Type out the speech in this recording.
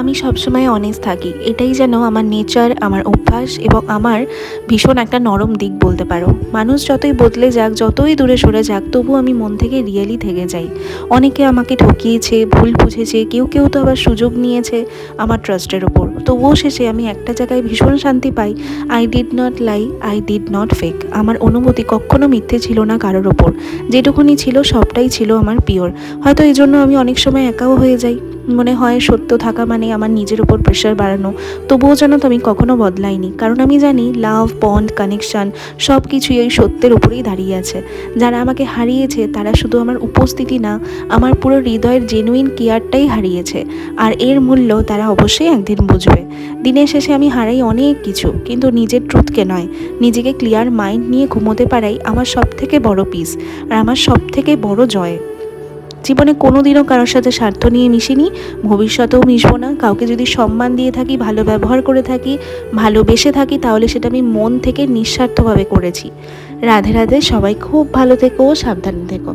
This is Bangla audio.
আমি সবসময় অনেস্ট থাকি। এটাই যেন আমার নেচার আমার অভ্যাস এবং আমার ভীষণ একটা নরম দিক বলতে পারো। মানুষ যতই বদলে যাক, যতই দূরে সরে যাক, তবু আমি মন থেকে রিয়েলি থেকে যাই। অনেকে আমাকে ঠকিয়েছে, ভুল বুঝেছে, কেউ কেউ তো আবার সুযোগ নিয়েছে আমার ট্রাস্টের ওপর তবুও শেষে আমি একটা জায়গায় ভীষণ শান্তি পাই। I did not lie I did not fake আমার অনুভূতি কখনো মিথ্যে ছিল না কারোর ওপর যেটুকুনি ছিল, সবটাই ছিল আমার পিওর হয়তো এই জন্য আমি অনেক সময় একাও হয়ে যাই। মনে হয় সত্য থাকা মানে আমার নিজের উপর প্রেশার বাড়ানো। তবুও যেন তো আমি কখনো বদলাইনি। কারণ আমি জানি লাভ বন্ড কানেকশান সব কিছুই ওই সত্যের উপরেই দাঁড়িয়ে আছে। যারা আমাকে হারিয়েছে, তারা শুধু আমার উপস্থিতি না, আমার পুরো হৃদয়ের জেনুইন কেয়ারটাই হারিয়েছে। আর এর মূল্য তারা অবশ্যই একদিন বুঝবে। দিনের শেষে আমি হারাই অনেক কিছু, কিন্তু নিজের ট্রুথকে নয়। নিজেকে ক্লিয়ার মাইন্ড নিয়ে ঘুমোতে পারাই আমার সব থেকে বড় পিস আর আমার সব থেকে বড় জয় জীবনে কোনোদিনও কারোর সাথে স্বার্থ নিয়ে মিশিনি, ভবিষ্যতেও মিশব না। কাউকে যদি সম্মান দিয়ে থাকি, ভালো ব্যবহার করে থাকি, ভালোবেসে থাকি, তাহলে সেটা আমি মন থেকে নিঃস্বার্থভাবে করেছি। রাধে রাধে, সবাই খুব ভালো থেকো, সাবধানে থেকো।